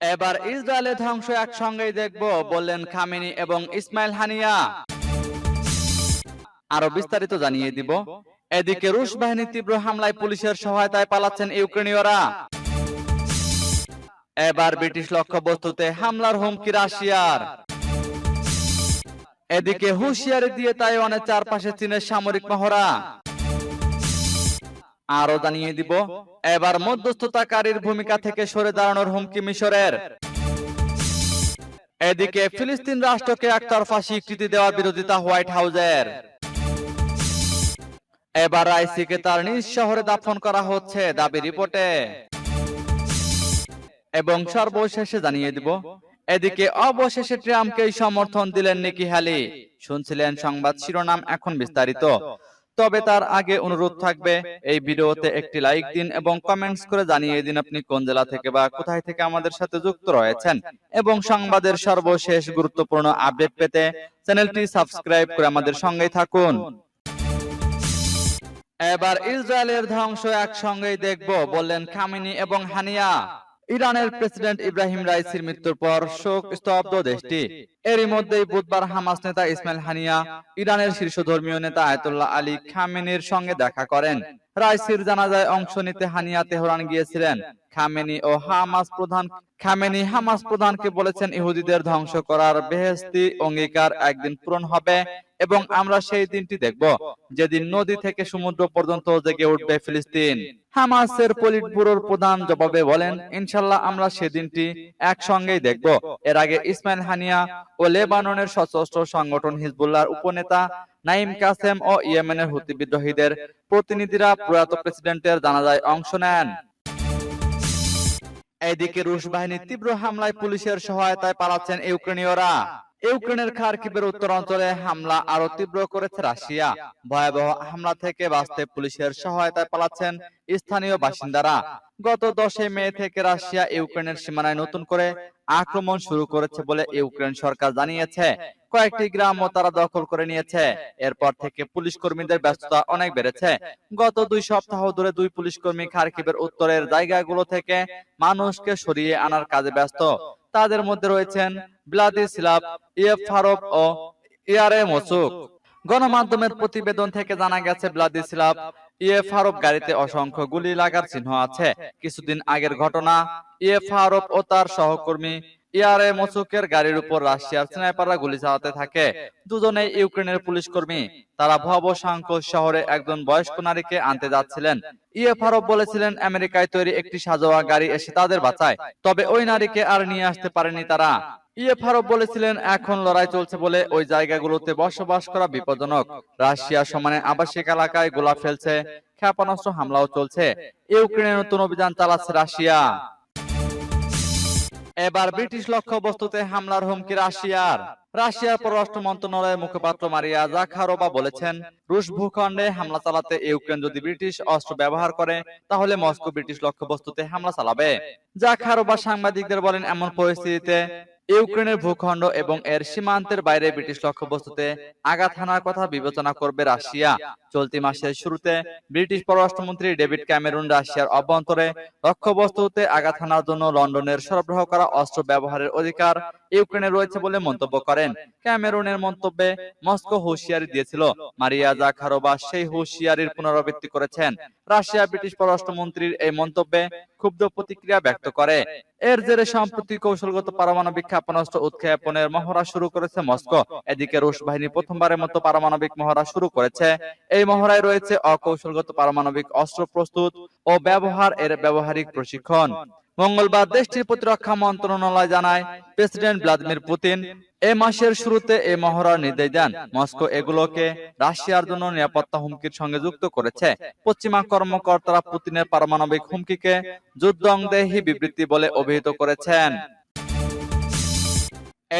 এবার ইসরায়েলের ধ্বংস একসঙ্গেই দেখব, বললেন খামিনি এবং ইসমাইল হানিয়া। আরও বিস্তারিত জানিয়ে দিব। এদিকে রুশ বাহিনী তীব্র হামলায় পুলিশের সহায়তায় পালাচ্ছেন ইউক্রেনীয়রা। এবার ব্রিটিশ লক্ষ্যবস্তুতে হামলার হুমকি রাশিয়ার। এদিকে হুঁশিয়ারি দিয়ে তাইওয়ানের চারপাশে চীনের সামরিক মহড়া। আরও জানিয়ে দিব, এবার মধ্যস্থতাকারীর ভূমিকা থেকে সরে দাঁড়ানোর হুমকি মিশরের। এদিকে ফিলিস্তিন রাষ্ট্রকে একতরফা স্বীকৃতি দেওয়ার বিরোধিতা হোয়াইট হাউসের। এবার রাইসিকে তার নিজ শহরে দাফন করা হচ্ছে দাবি রিপোর্টে। এবং সর্বশেষে জানিয়ে দিব, এদিকে অবশেষে ট্রাম্পকেই সমর্থন দিলেন নিকি হ্যালি। শুনছিলেন সংবাদ শিরোনাম এখন বিস্তারিত। তবে তার আগে অনুরোধ থাকবে, এই ভিডিওতে একটি লাইক দিন এবং কমেন্টস করে জানিয়ে দিন আপনি কোন জেলা থেকে বা কোথায় থেকে আমাদের সাথে যুক্ত রয়েছেন। এবং সংবাদের সর্বশেষ গুরুত্বপূর্ণ আপডেট পেতে চ্যানেলটি সাবস্ক্রাইব করে আমাদের সঙ্গেই থাকুন। এবার ইসরায়েলের ধ্বংস একসঙ্গেই দেখব, বললেন খামিনি এবং হানিয়া। ইরানের প্রেসিডেন্ট ইব্রাহিম রাইসির মৃত্যুর পর শোক স্তব্ধ দেশটি। এরই মধ্যেই বুধবার হামাস নেতা ইসমাইল হানিয়া ইরানের শীর্ষ ধর্মীয় নেতা আয়তুল্লাহ আলী খামেনির সঙ্গে দেখা করেন। রাইসির জানাজায় অংশ নিতে হানিয়া তেহরান গিয়েছিলেন। খামেনি ও হামাস প্রধান খামেনি হামাস প্রধানকে বলেছেন ইহুদিদের ধ্বংস করার বেহেস্তি অঙ্গীকার একদিন পূরণ হবে এবং আমরা সেই দিনটি দেখব। যেদিন নদী থেকে সমুদ্র পর্যন্ত জেগে উঠবে ফিলিস্তিন। হামাসের পলিট ব্যুরোর প্রধান জবাবে বলেন ইনশাল্লাহ আমরা সেদিনটি একসঙ্গেই দেখব। এর আগে ইসমাইল হানিয়া ও লেবাননের সশস্ত্র সংগঠন হিজবুল্লাহর উপনেতা নাইম কাসেম ও ইয়েমেনের হুতি বিদ্রোহীদের প্রতিনিধিরা প্রয়াত প্রেসিডেন্টের জানাজায় অংশ নেন। এদিকে রুশ বাহিনীর তীব্র হামলায় পুলিশের সহায়তায় পালাচ্ছেন ইউক্রেনীয়রা। ইউক্রেনের খার্কিবের উত্তর অঞ্চলে হামলা আরও তীব্র করেছে রাশিয়া। ভয়াবহ হামলা থেকে বাঁচতে পুলিশের সহায়তায় পালাচ্ছেন স্থানীয় বাসিন্দারা। গত দশই মে থেকে রাশিয়া ইউক্রেনের সীমানায় নতুন করে আক্রমণ শুরু করেছে বলে ইউক্রেন সরকার জানিয়েছে। কয়েকটি গ্রামও তারা দখল করে নিয়েছে। এরপর থেকে পুলিশ কর্মীদের ব্যস্ততা অনেক বেড়েছে। গত দুই সপ্তাহ ধরে দুই পুলিশ কর্মী খার্কিবের উত্তরের জায়গাগুলো থেকে মানুষকে সরিয়ে আনার কাজে ব্যস্ত তাদের মধ্যে রয়েছেন ব্লাদিস্লাভ ইয়েফ ফারব ও ইয়ারে মসুক গণমাধ্যমের প্রতিবেদন থেকে জানা গেছে, ব্লাদিস্লাভ ইয়ে ফারুক গাড়িতে অসংখ্য গুলি লাগার চিহ্ন আছে। কিছুদিন আগের ঘটনা ইয়ে ফারুক ও তার সহকর্মী ইয়ারে মসুকের গাড়ির উপর রাশিয়ার স্নাইপাররা গুলি চালাতে থাকে। দুজনেই ইউক্রেনের পুলিশ কর্মী। তারা ভবশাঙ্ক শহরে একজন বয়স্ক নারীকে আনতে যাচ্ছিলেন। ইয়ে ফারব বলেছিলেন, আমেরিকায় তৈরি একটি সাজোয়া গাড়ি এসে তাদের বাঁচায়। তবে ওই নারীকে আর নিয়ে আসতে পারেনি তারা। ইয়ে ফারব বলেছিলেন, এখন লড়াই চলছে বলে ওই জায়গাগুলোতে বসবাস করা বিপজ্জনক। রাশিয়া সমানে আবাসিক এলাকায় গোলা ফেলছে, ক্ষেপণাস্ত্র হামলাও চলছে। ইউক্রেনে নতুন অভিযান চালাচ্ছে রাশিয়া। এবার ব্রিটিশ লক্ষ্যবস্তুতে হামলার হুমকি রাশিয়ার। রাশিয়ার পররাষ্ট্র মন্ত্রণালয়ের মুখপাত্র মারিয়া জাখারোবা বলেছেন, রুশ ভূখণ্ডে হামলা চালাতে ইউক্রেন যদি ব্রিটিশ অস্ত্র ব্যবহার করে, তাহলে মস্কো ব্রিটিশ লক্ষ্য বস্তুতে হামলা চালাবে। জাখারোবা সাংবাদিকদের বলেন, এমন পরিস্থিতিতে ইউক্রেনের ভূখণ্ড এবং এর সীমান্তের বাইরে ব্রিটিশ লক্ষ্যবস্তুতে আঘাত হানার কথা বিবেচনা করবে রাশিয়া। চলতি মাসের শুরুতে ব্রিটিশ পররাষ্ট্রমন্ত্রী ডেভিড ক্যামেরুন রাশিয়ার অভ্যন্তরে লক্ষ্যবস্তুতে আঘাত হানার জন্য লন্ডনের সরবরাহ করা অস্ত্র ব্যবহারের অধিকার ইউক্রেনে রয়েছে বলে মন্তব্য করেন। ক্যামেরুনের মন্তব্যে মস্কো হুঁশিয়ারি দিয়েছিল। মারিয়া জাখারোবা সেই হুঁশিয়ারির পুনরাবৃত্তি করেছেন। রাশিয়া ব্রিটিশ পররাষ্ট্রমন্ত্রীর এই মন্তব্যে ক্ষুব্ধ প্রতিক্রিয়া ব্যক্ত করে। এর জেরে সম্প্রতি কৌশলগত পারমাণবিক ক্ষেপণাস্ত্র উৎক্ষেপণের মহড়া শুরু করেছে মস্কো। এদিকে রুশ বাহিনী প্রথমবারের মতো পারমাণবিক মহড়া শুরু করেছে। এই মহড়ায় রয়েছে অকৌশলগত পারমাণবিক অস্ত্র প্রস্তুত ও ব্যবহার এর ব্যবহারিক প্রশিক্ষণ। মঙ্গলবার দেশটির প্রতিরক্ষা মন্ত্রণালয় জানায়, প্রেসিডেন্ট ভ্লাদিমির পুতিন এ মাসের শুরুতে এই মহড়ার নির্দেশ দেন। মস্কো এগুলোকে রাশিয়ার জন্য নিরাপত্তা হুমকির সঙ্গে যুক্ত করেছে। পশ্চিমা কর্মকর্তারা পুতিনের পারমাণবিক হুমকিকে যুদ্ধংদেহী বিবৃতি বলে অভিহিত করেছেন।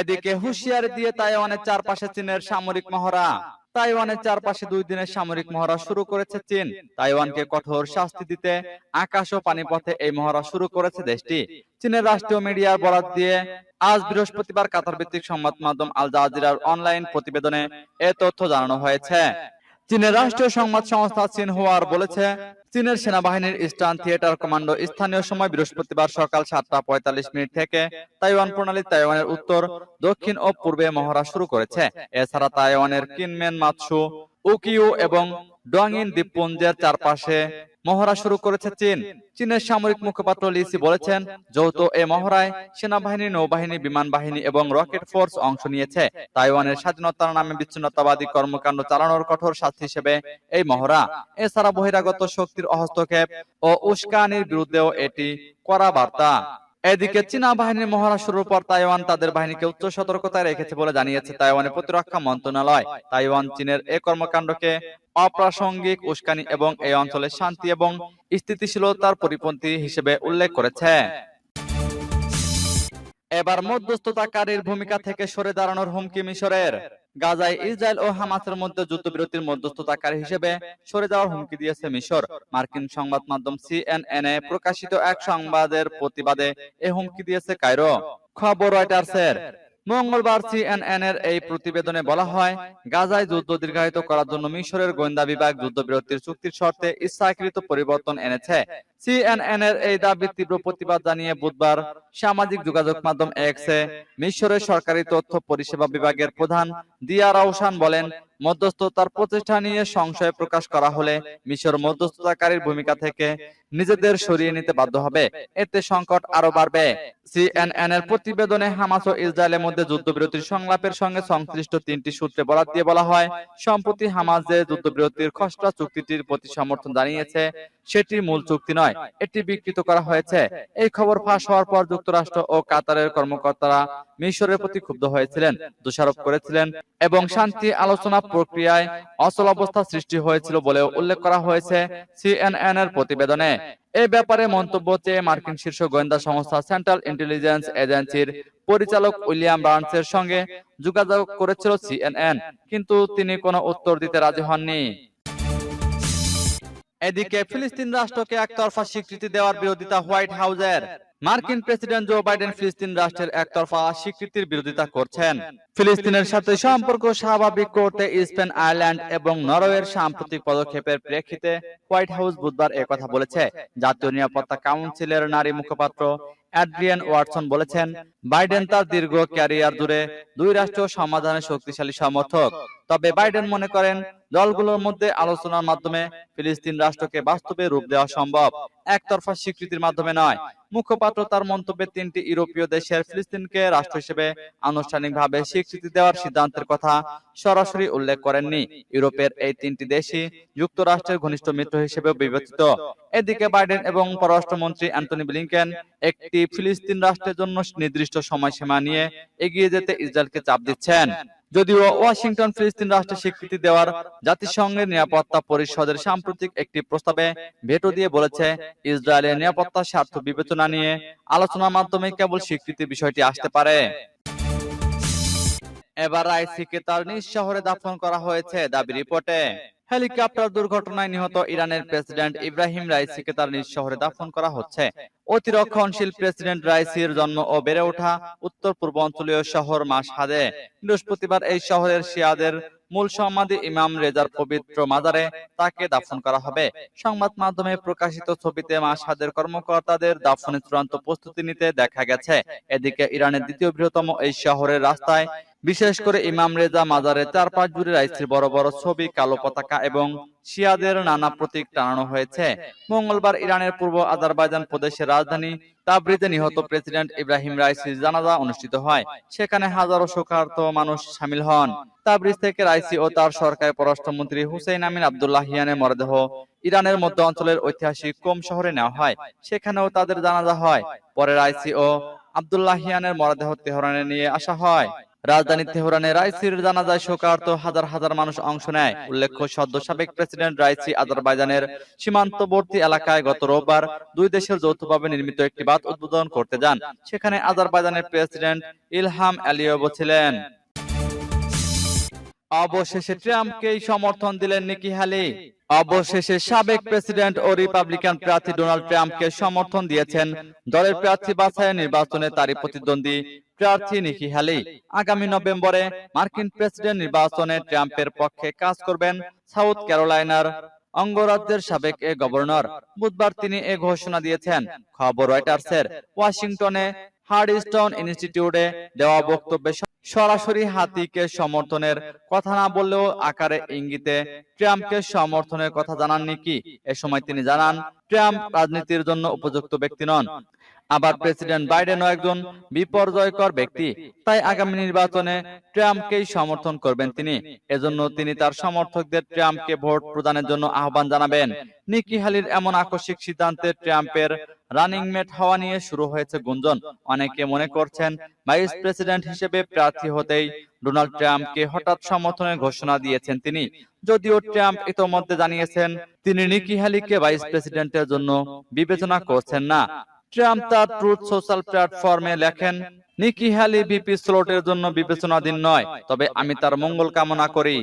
এদিকে হুঁশিয়ারি দিয়ে তাইওয়ানের চারপাশে চীনের সামরিক মহড়া। তাইওয়ানের চারপাশে দুই দিনের সামরিক মহড়া শুরু করেছে চীন। তাইওয়ানকে কঠোর শাস্তি দিতে আকাশ ও পানিপথে এই মহড়া শুরু করেছে দেশটি। চীনের রাষ্ট্রীয় মিডিয়ার বরাত দিয়ে আজ বৃহস্পতিবার কাতার ভিত্তিক সংবাদ মাধ্যম আল জাজিরার অনলাইন প্রতিবেদনে এ তথ্য জানানো হয়েছে। চীনের রাষ্ট্রীয় সংবাদ সংস্থা সিনহুয়ার বলেছে, চীনের সেনাবাহিনীর ইস্টার্ন থিয়েটার কমান্ডো স্থানীয় সময় বৃহস্পতিবার সকাল সাতটা পঁয়তাল্লিশ মিনিট থেকে তাইওয়ান প্রণালী তাইওয়ানের উত্তর, দক্ষিণ ও পূর্বে মহড়া শুরু করেছে। এছাড়া তাইওয়ানের কিনমেন মাতসু উকিউ এবং ডোয়াংইন দ্বীপপুঞ্জের চারপাশে মহড়া শুরু করেছে চীন। চীনের সামরিক মুখপাত্র লিসি বলেছেন, যৌথ এ মহড়ায় সেনাবাহিনী, নৌবাহিনী বিমান বাহিনী এবং রকেট ফোর্স অংশ নিয়েছে। তাইওয়ানের স্বাধীনতার নামে বিচ্ছিন্নতাবাদী কর্মকাণ্ড চালানোর কঠোর শাস্তি হিসেবে এই মহড়া। এছাড়া বহিরাগত শক্তির হস্তক্ষেপ ও উস্কানির বিরুদ্ধেও এটি করা বার্তা। এদিকে চীনা বাহিনীর মহড়া শুরুর পর তাইওয়ান তাদের বাহিনীকে উচ্চ সতর্কতায় রেখেছে বলে জানিয়েছে তাইওয়ানের প্রতিরক্ষা মন্ত্রণালয়। তাইওয়ান চীনের এই কর্মকাণ্ডকে অপ্রাসঙ্গিক, উস্কানি এবং এই অঞ্চলের শান্তি এবং স্থিতিশীলতার পরিপন্থী হিসেবে উল্লেখ করেছে। এবার মধ্যস্থতাকারীর ভূমিকা থেকে সরে দাঁড়ানোর হুমকি মিশরের। গাজায় ইসরায়েল ও হামাসের মধ্যে যুদ্ধবিরতির মধ্যস্থতাকারী হিসেবে সরে যাওয়ার হুমকি দিয়েছে মিশর। মার্কিন সংবাদ মাধ্যম সিএনএন এ প্রকাশিত এক সংবাদের প্রতিবাদে এ হুমকি দিয়েছে কায়রো। খবর রয়টার্সের। মঙ্গলবার সিএনএন এর এই প্রতিবেদনে বলা হয় গাজায় যুদ্ধ দীর্ঘায়িত করার জন্য মিশরের গোয়েন্দা বিভাগ যুদ্ধবিরতির চুক্তির শর্তে ইচ্ছাকৃত পরিবর্তন এনেছে। সিএনএন এর এই দাবি তীব্র প্রতিবাদ জানিয়ে বুধবার সামাজিক যোগাযোগ মাধ্যম এক্স এ মিশরের সরকারি তথ্য পরিষেবা বিভাগের প্রধান দিয়া রাউসান বলেন মধ্যস্থতার প্রচেষ্টা নিয়ে সংশয় প্রকাশ করা হলে মিশর মধ্যস্থতাকারীর ভূমিকা থেকে নিজেদের সরিয়ে নিতে বাধ্য হবে। এতে সংকট আরও বাড়বে। সিএনএন এর প্রতিবেদনে হামাস ও ইসরায়েলের মধ্যে যুদ্ধবিরতির সংলাপের সঙ্গে সংশ্লিষ্ট তিনটি সূত্রে বরাত দিয়ে বলা হয়, সম্প্রতি হামাস যে যুদ্ধবিরতির খসড়া চুক্তিটির প্রতি সমর্থন জানিয়েছে সেটি মূল চুক্তি নয়, এটি বিকৃত করা হয়েছে। এই খবর ফাঁস হওয়ার পর যুক্তরাষ্ট্র ও কাতারের কর্মকর্তারা মিশরের প্রতি ক্ষুব্ধ হয়েছিলেন, দোষারোপ করেছিলেন এবং শান্তি আলোচনা প্রক্রিয়ায় অচল অবস্থা সৃষ্টি হয়েছিল বলেও উল্লেখ করা হয়েছে সিএনএন এর প্রতিবেদনে। এ ব্যাপারে মন্তব্য চেয়ে মার্কিন শীর্ষ গোয়েন্দা সংস্থা সেন্ট্রাল ইন্টেলিজেন্স এজেন্সির পরিচালক উইলিয়াম বার্নসের সঙ্গে যোগাযোগ করেছিল সিএনএন কিন্তু তিনি কোনো উত্তর দিতে রাজি হননি। এদিকে ফিলিস্তিন রাষ্ট্রকে একতরফা স্বীকৃতি দেওয়ার বিরোধিতা হোয়াইট হাউসের। মার্কিন প্রেসিডেন্ট জো বাইডেন ফিলিস্তিন রাষ্ট্রের একতরফা স্বীকৃতির বিরোধিতা করছেন। ফিলিস্তিনের সাথে সম্পর্ক স্বাভাবিক করতে স্পেন, আয়ারল্যান্ড এবং নরওয়ের সাম্প্রতিক পদক্ষেপের প্রেক্ষিতে হোয়াইট হাউস বুধবার একথা বলেছে। জাতীয় নিরাপত্তা কাউন্সিলের নারী মুখপাত্র অ্যাড্রিয়ান ওয়াটসন বলেছেন, বাইডেন তার দীর্ঘ ক্যারিয়ার জুড়ে দুই রাষ্ট্র সমাধানের শক্তিশালী সমর্থক। তবে বাইডেন মনে করেন, দলগুলোর মধ্যে আলোচনার মাধ্যমে ফিলিস্তিন রাষ্ট্রকে বাস্তবে রূপ দেওয়া সম্ভব। একতরফা স্বীকৃতির মাধ্যমে নয় মুখপাত্র তার মন্তব্যে তিনটি ইউরোপীয় দেশের ফিলিস্তিনকে রাষ্ট্র হিসেবে আনুষ্ঠানিকভাবে স্বীকৃতি দেওয়ার সিদ্ধান্তের কথা সরাসরি উল্লেখ করেননি। ইউরোপের এই তিনটি দেশই যুক্তরাষ্ট্রের ঘনিষ্ঠ মিত্র হিসেবে বিবেচিত। এদিকে বাইডেন এবং পররাষ্ট্রমন্ত্রী অ্যান্টনি ব্লিংকেন একটি ফিলিস্তিন রাষ্ট্রের জন্য নির্দিষ্ট সময়সীমা নিয়ে এগিয়ে যেতে ইসরায়েলকে চাপ দিচ্ছেন। যদিও ওয়াশিংটন ফিলিস্তিন রাষ্ট্রের স্বীকৃতি দেওয়ার জাতিসংঘের নিরাপত্তা পরিষদের সাম্প্রতিক একটি প্রস্তাবে ভেটো দিয়ে বলেছে, ইসরায়েলের নিরাপত্তা স্বার্থ বিবেচনা নিয়ে আলোচনার মাধ্যমে কেবল স্বীকৃতি বিষয়টি আসতে পারে। এবার রাইসিকে তার নিজ শহরে দাফন করা হয়েছে দাবি রিপোর্টে। হেলিকপ্টার দুর্ঘটনায় নিহত ইরানের প্রেসিডেন্ট ইব্রাহিম রাইসিকে তার নিজ শহরে দাফন করা হচ্ছে। অতিরক্ষণশীল প্রেসিডেন্ট রাইসির জন্ম ও বেড়ে ওঠা উত্তর পূর্বাঞ্চলীয় শহর মাসহাদে। বৃহস্পতিবার এই শহরের শিয়াদের মূল সমাধি ইমাম রেজার পবিত্র মাজারে তাকে দাফন করা হবে। সংবাদ মাধ্যমে প্রকাশিত ছবিতে মাসাদের কর্মকর্তাদের দাফনের চূড়ান্ত প্রস্তুতি নিতে দেখা গেছে। এদিকে ইরানের দ্বিতীয় বৃহত্তম এই শহরের রাস্তায় বিশেষ করে ইমাম রেজা মাজারের চারপাশ জুড়ে রাইসির বড় বড় ছবি, কালো পতাকা এবং শিয়াদের নানা প্রতীক টানানো হয়েছে। মঙ্গলবার ইরানের পূর্ব আজারবাইজান প্রদেশের রাজধানী তাবরিজে নিহত প্রেসিডেন্ট ইব্রাহিম রাইসির জানাজা অনুষ্ঠিত হয়। সেখানে হাজারো শোকার্ত মানুষ সামিল হন। তাবরিজ থেকে রাইসি ও তার সরকারের পররাষ্ট্রমন্ত্রী হুসেইন আমিন আবদুল্লাহিয়ানের মরদেহ ইরানের মধ্য অঞ্চলের ঐতিহাসিক কোম শহরে নেওয়া হয়। সেখানেও তাদের জানাজা হয়। পরে রাইসি ও আবদুল্লাহিয়ানের মরদেহ তেহরানে নিয়ে আসা হয়। রাজধানী তেহরানে রাইসির জানাজায় শোকার্ত হাজার হাজার মানুষ অংশ নেয়। উল্লেখ্য, সদ্য সাবেক প্রেসিডেন্ট রাইসি আজারবাইজানের সীমান্তবর্তী এলাকায় গত রোববার দুই দেশের যৌথভাবে নির্মিত একটি বাঁধ উদ্বোধন করতে যান। সেখানে আজারবাইজানের প্রেসিডেন্ট ইলহাম আলিয়েভ ছিলেন। অবশেষে ট্রাম্পকেই সমর্থন দিলেন নিকি হ্যালি। অবশেষে সাবেক প্রেসিডেন্ট ও রিপাবলিকান প্রার্থী ডোনাল্ড ট্রাম্পকে সমর্থন দিয়েছেন। দলের প্রার্থী বাছাইয়ের নির্বাচনে তারই প্রতিদ্বন্দ্বী প্রার্থী নিকি হ্যালি। আগামী নভেম্বরে মার্কিন প্রেসিডেন্ট নির্বাচনে ট্রাম্পের পক্ষে কাজ করবেন সাউথ ক্যারোলাইনার অঙ্গরাজ্যের সাবেক এ গভর্নর। বুধবার তিনি এ ঘোষণা দিয়েছেন। খবর রয়টার্সের। ওয়াশিংটনে হার্ডস্টোন ইনস্টিটিউটে দেওয়া বক্তব্যে সরাসরি হাতিকে সমর্থনের কথা না বললেও আকারে ইঙ্গিতে ট্রাম্পকে সমর্থনের কথা জানাননি কি? এ সময় তিনি জানান ট্রাম্প রাজনীতির জন্য উপযুক্ত ব্যক্তি নন। আবার প্রেসিডেন্ট বাইডেনও একজন বিপর্যয়কর ব্যক্তি। তাই আগামী নির্বাচনে ট্রাম্পকেই সমর্থন করবেন তিনি। এজন্য তিনি তার সমর্থকদের ট্রাম্পকে ভোট প্রদানের জন্য আহ্বান জানাবেন। নিকি হালির এমন আকস্মিক সিদ্ধান্তে ট্রাম্পের রানিং মেট হওয়া নিয়ে শুরু হয়েছে গুঞ্জন। অনেকে মনে করছেন ভাইস প্রেসিডেন্ট হিসেবে প্রার্থী হতেই ডোনাল্ড ট্রাম্পকে হঠাৎ সমর্থনের ঘোষণা দিয়েছেন তিনি। যদিও ট্রাম্প ইতোমধ্যে জানিয়েছেন তিনি নিকি হ্যালিকে ভাইস প্রেসিডেন্টের জন্য বিবেচনা করছেন না। ট্রাম্প তার ট্রুথ সোশ্যাল প্ল্যাটফর্মে লেখেন, নিকি হ্যালি ভিপি স্লোটের জন্য বিবেচনাধীন নয়, তবে আমি তার মঙ্গল কামনা করি।